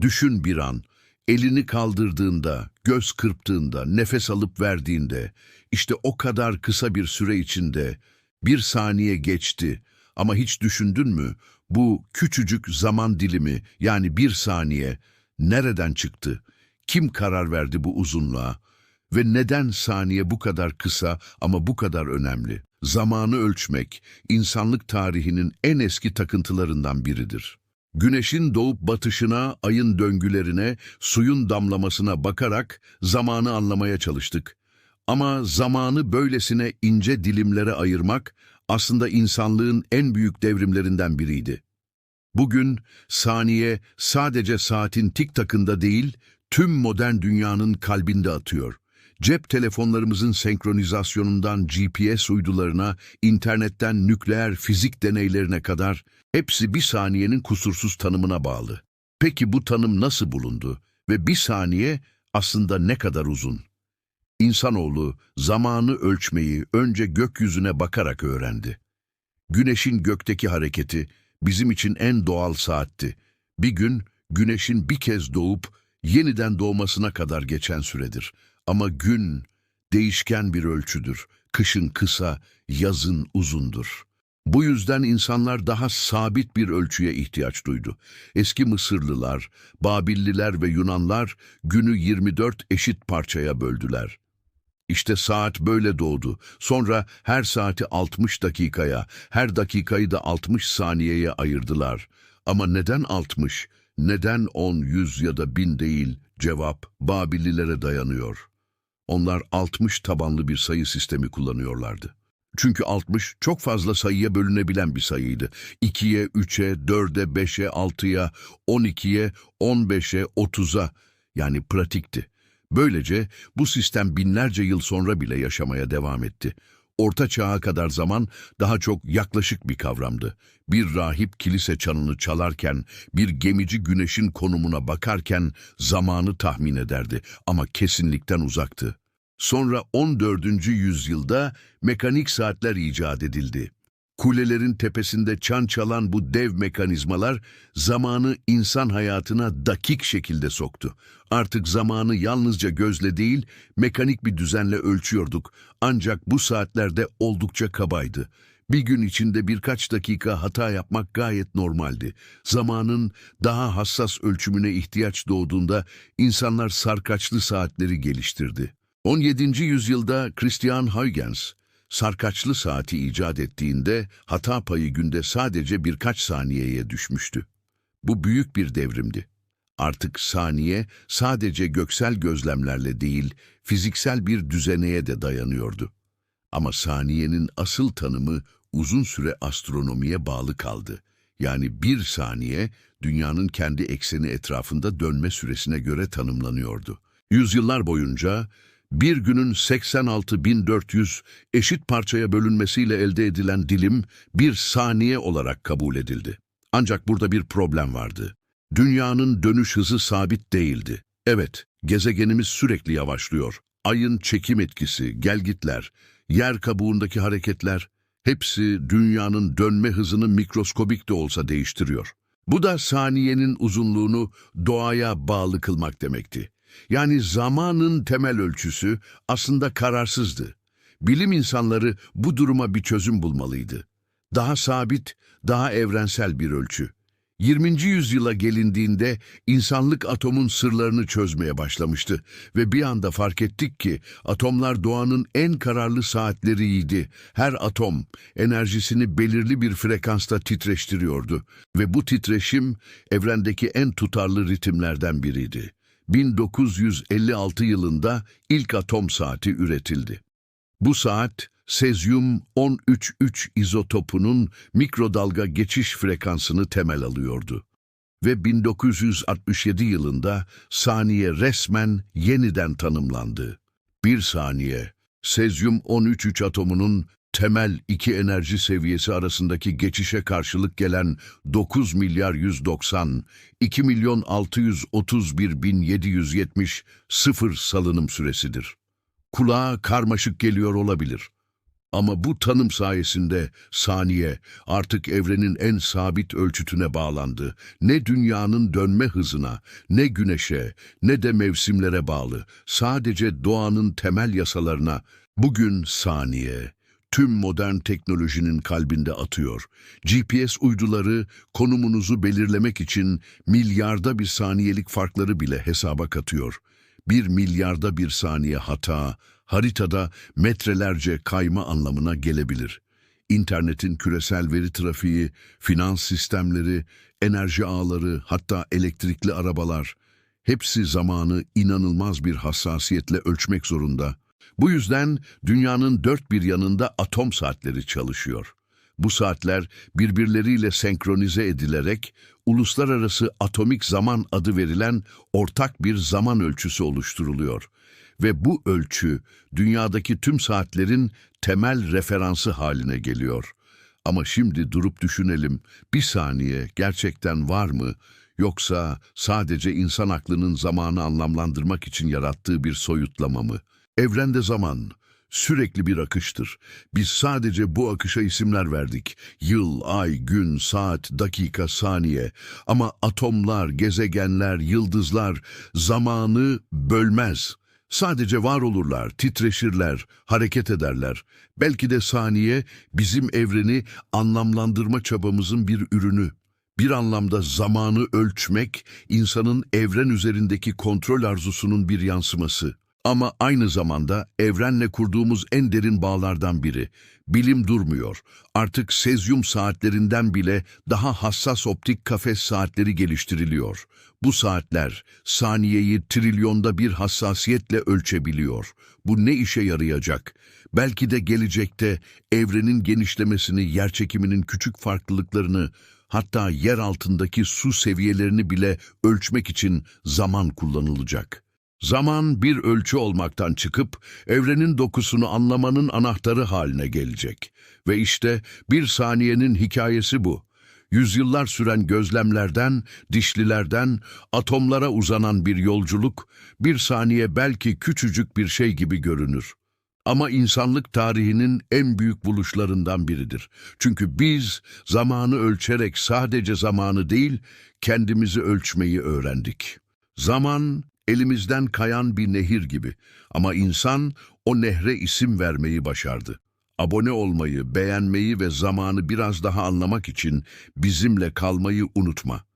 Düşün bir an, elini kaldırdığında, göz kırptığında, nefes alıp verdiğinde, işte o kadar kısa bir süre içinde bir saniye geçti. Ama hiç düşündün mü bu küçücük zaman dilimi yani bir saniye nereden çıktı? Kim karar verdi bu uzunluğa? Ve neden saniye bu kadar kısa ama bu kadar önemli? Zamanı ölçmek, insanlık tarihinin en eski takıntılarından biridir. Güneşin doğup batışına, ayın döngülerine, suyun damlamasına bakarak zamanı anlamaya çalıştık. Ama zamanı böylesine ince dilimlere ayırmak aslında insanlığın en büyük devrimlerinden biriydi. Bugün saniye sadece saatin tik takında değil, tüm modern dünyanın kalbinde atıyor. Cep telefonlarımızın senkronizasyonundan GPS uydularına, internetten nükleer fizik deneylerine kadar hepsi bir saniyenin kusursuz tanımına bağlı. Peki bu tanım nasıl bulundu ve bir saniye aslında ne kadar uzun? İnsanoğlu zamanı ölçmeyi önce gökyüzüne bakarak öğrendi. Güneşin gökteki hareketi bizim için en doğal saatti. Bir gün güneşin bir kez doğup yeniden doğmasına kadar geçen süredir. Ama gün değişken bir ölçüdür. Kışın kısa, yazın uzundur. Bu yüzden insanlar daha sabit bir ölçüye ihtiyaç duydu. Eski Mısırlılar, Babilliler ve Yunanlar günü 24 eşit parçaya böldüler. İşte saat böyle doğdu. Sonra her saati 60 dakikaya, her dakikayı da 60 saniyeye ayırdılar. Ama neden 60? Neden 10, 100 ya da 1000 değil? Cevap Babillilere dayanıyor. Onlar 60 tabanlı bir sayı sistemi kullanıyorlardı. Çünkü 60 çok fazla sayıya bölünebilen bir sayıydı. 2'ye, 3'e, 4'e, 5'e, 6'ya, 12'ye, 15'e, 30'a yani pratikti. Böylece bu sistem binlerce yıl sonra bile yaşamaya devam etti. Orta çağa kadar zaman daha çok yaklaşık bir kavramdı. Bir rahip kilise çanını çalarken, bir gemici güneşin konumuna bakarken zamanı tahmin ederdi ama kesinlikten uzaktı. Sonra 14. yüzyılda mekanik saatler icat edildi. Kulelerin tepesinde çan çalan bu dev mekanizmalar zamanı insan hayatına dakik şekilde soktu. Artık zamanı yalnızca gözle değil, mekanik bir düzenle ölçüyorduk. Ancak bu saatlerde oldukça kabaydı. Bir gün içinde birkaç dakika hata yapmak gayet normaldi. Zamanın daha hassas ölçümüne ihtiyaç doğduğunda insanlar sarkaçlı saatleri geliştirdi. 17. yüzyılda Christian Huygens, sarkaçlı saati icat ettiğinde hata payı günde sadece birkaç saniyeye düşmüştü. Bu büyük bir devrimdi. Artık saniye sadece göksel gözlemlerle değil, fiziksel bir düzeneye de dayanıyordu. Ama saniyenin asıl tanımı uzun süre astronomiye bağlı kaldı. Yani bir saniye dünyanın kendi ekseni etrafında dönme süresine göre tanımlanıyordu. Yüzyıllar boyunca bir günün 86.400 eşit parçaya bölünmesiyle elde edilen dilim bir saniye olarak kabul edildi. Ancak burada bir problem vardı. Dünyanın dönüş hızı sabit değildi. Evet, gezegenimiz sürekli yavaşlıyor. Ayın çekim etkisi, gelgitler, yer kabuğundaki hareketler, hepsi dünyanın dönme hızını mikroskobik de olsa değiştiriyor. Bu da saniyenin uzunluğunu doğaya bağlı kılmak demekti. Yani zamanın temel ölçüsü aslında kararsızdı. Bilim insanları bu duruma bir çözüm bulmalıydı. Daha sabit, daha evrensel bir ölçü. 20. yüzyıla gelindiğinde insanlık atomun sırlarını çözmeye başlamıştı ve bir anda fark ettik ki atomlar doğanın en kararlı saatleriydi. Her atom enerjisini belirli bir frekansta titreştiriyordu ve bu titreşim evrendeki en tutarlı ritimlerden biriydi. 1956 yılında ilk atom saati üretildi. Bu saat, sezyum 133 izotopunun mikrodalga geçiş frekansını temel alıyordu. Ve 1967 yılında saniye resmen yeniden tanımlandı. Bir saniye, sezyum 133 atomunun temel iki enerji seviyesi arasındaki geçişe karşılık gelen 9 milyar 190, 2 milyon 631 bin 770 sıfır salınım süresidir. Kulağa karmaşık geliyor olabilir. Ama bu tanım sayesinde saniye artık evrenin en sabit ölçütüne bağlandı. Ne dünyanın dönme hızına, ne güneşe, ne de mevsimlere bağlı. Sadece doğanın temel yasalarına. Bugün saniye tüm modern teknolojinin kalbinde atıyor. GPS uyduları konumunuzu belirlemek için milyarda bir saniyelik farkları bile hesaba katıyor. Bir milyarda bir saniye hata, haritada metrelerce kayma anlamına gelebilir. İnternetin küresel veri trafiği, finans sistemleri, enerji ağları, hatta elektrikli arabalar hepsi zamanı inanılmaz bir hassasiyetle ölçmek zorunda. Bu yüzden dünyanın dört bir yanında atom saatleri çalışıyor. Bu saatler birbirleriyle senkronize edilerek uluslararası atomik zaman adı verilen ortak bir zaman ölçüsü oluşturuluyor. Ve bu ölçü dünyadaki tüm saatlerin temel referansı haline geliyor. Ama şimdi durup düşünelim, bir saniye gerçekten var mı yoksa sadece insan aklının zamanı anlamlandırmak için yarattığı bir soyutlama mı? Evrende zaman sürekli bir akıştır. Biz sadece bu akışa isimler verdik. Yıl, ay, gün, saat, dakika, saniye. Ama atomlar, gezegenler, yıldızlar zamanı bölmez. Sadece var olurlar, titreşirler, hareket ederler. Belki de saniye bizim evreni anlamlandırma çabamızın bir ürünü. Bir anlamda zamanı ölçmek, insanın evren üzerindeki kontrol arzusunun bir yansıması. Ama aynı zamanda evrenle kurduğumuz en derin bağlardan biri. Bilim durmuyor. Artık sezyum saatlerinden bile daha hassas optik kafes saatleri geliştiriliyor. Bu saatler saniyeyi trilyonda bir hassasiyetle ölçebiliyor. Bu ne işe yarayacak? Belki de gelecekte evrenin genişlemesini, yerçekiminin küçük farklılıklarını, hatta yer altındaki su seviyelerini bile ölçmek için zaman kullanılacak. Zaman bir ölçü olmaktan çıkıp evrenin dokusunu anlamanın anahtarı haline gelecek. Ve işte bir saniyenin hikayesi bu. Yüzyıllar süren gözlemlerden, dişlilerden, atomlara uzanan bir yolculuk, bir saniye belki küçücük bir şey gibi görünür. Ama insanlık tarihinin en büyük buluşlarından biridir. Çünkü biz zamanı ölçerek sadece zamanı değil, kendimizi ölçmeyi öğrendik. Zaman elimizden kayan bir nehir gibi ama insan o nehre isim vermeyi başardı. Abone olmayı, beğenmeyi ve zamanı biraz daha anlamak için bizimle kalmayı unutma.